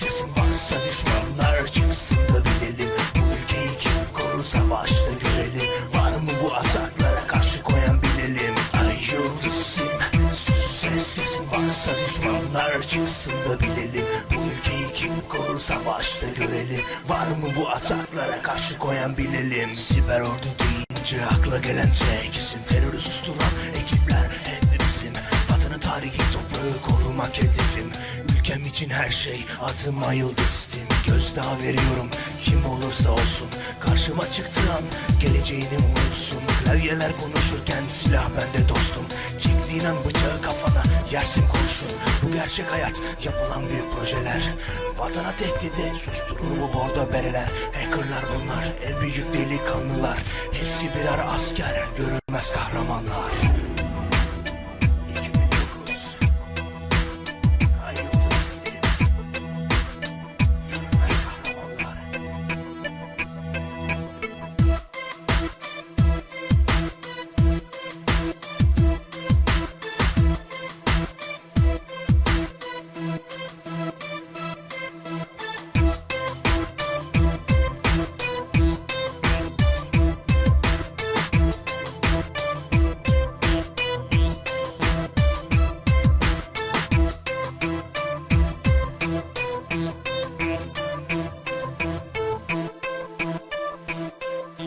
kesin varsa düşmanlar çıksın bilelim. Bu ülkeyi kim korur savaşta görelim. Var mı bu ataklara karşı koyan bilelim. Ay yıldızım Sus varsa düşmanlar çıksın bilelim. Bu ülkeyi kim korur savaşta görelim. Var mı bu ataklara karşı koyan bilelim. Siber ordu deyince akla gelen tek isim Terörü susturan Ülkem için her şey adıma yıldızdım. Gözdağı veriyorum kim olursa olsun. Karşıma çıktığı an geleceğini unutsun. Klavyeler konuşurken silah bende dostum. Çektiğin an bıçağı kafana yersin kurşun. Bu gerçek hayat yapılan büyük projeler. Vatana tehdidi susturur bu bordo bereler? Hackerlar bunlar en büyük delikanlılar. Hepsi birer asker görünmez kahramanlar